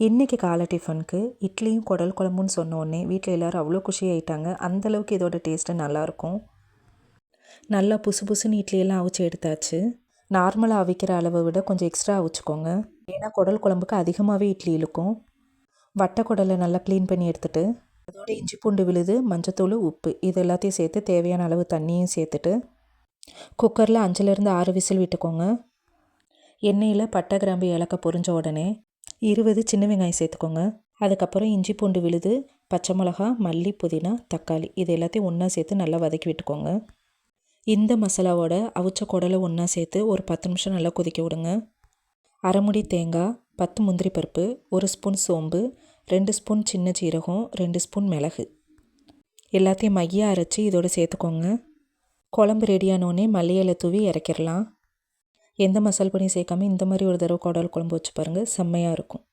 இன்றைக்கி காலை டிஃபனுக்கு இட்லியும் குடல் குழம்புன்னு சொன்ன உடனே வீட்டில் எல்லோரும் அவ்வளோ குஷி ஆகிட்டாங்க அந்தளவுக்கு இதோட டேஸ்ட்டு நல்லாயிருக்கும் நல்லா புசு புசுன்னு இட்லியெல்லாம் அவிச்சு எடுத்தாச்சு. நார்மலாக அவிக்கிற அளவை விட கொஞ்சம் எக்ஸ்ட்ரா அவிச்சுக்கோங்க. ஏன்னா குடல் குழம்புக்கு அதிகமாகவே இட்லி இழுக்கும். வட்டை குடலை நல்லா க்ளீன் பண்ணி எடுத்துட்டு அதோட இஞ்சி பூண்டு விழுது மஞ்சத்தூள் உப்பு இது எல்லாத்தையும் சேர்த்து தேவையான அளவு தண்ணியும் சேர்த்துட்டு குக்கரில் அஞ்சுலேருந்து ஆறு விசில் விட்டுக்கோங்க. எண்ணெயில் பட்டை கிராம்பு ஏலக்காய் பொரிஞ்ச உடனே இருபது சின்ன வெங்காயம் சேர்த்துக்கோங்க. அதுக்கப்புறம் இஞ்சி பூண்டு விழுது பச்சை மிளகா மல்லி புதினா தக்காளி இது எல்லாத்தையும் ஒன்றா சேர்த்து நல்லா வதக்கி விட்டுக்கோங்க. இந்த மசாலாவோட அவிச்ச குடலை ஒன்றா சேர்த்து ஒரு பத்து நிமிஷம் நல்லா கொதிக்க விடுங்க. அரைமுடி தேங்காய் பத்து முந்திரி பருப்பு ஒரு ஸ்பூன் சோம்பு ரெண்டு ஸ்பூன் சின்ன சீரகம் ரெண்டு ஸ்பூன் மிளகு. எல்லாத்தையும் மையாக அரைச்சி இதோடு சேர்த்துக்கோங்க. குழம்பு ரெடியானோடனே மல்லியலை தூவி இறக்கிடலாம். எந்த மசால் பொடியும் சேர்க்காம இந்த மாதிரி ஒரு தடவை குடல் குழம்பு வச்சு பாருங்கள் செம்மையாக இருக்கும்.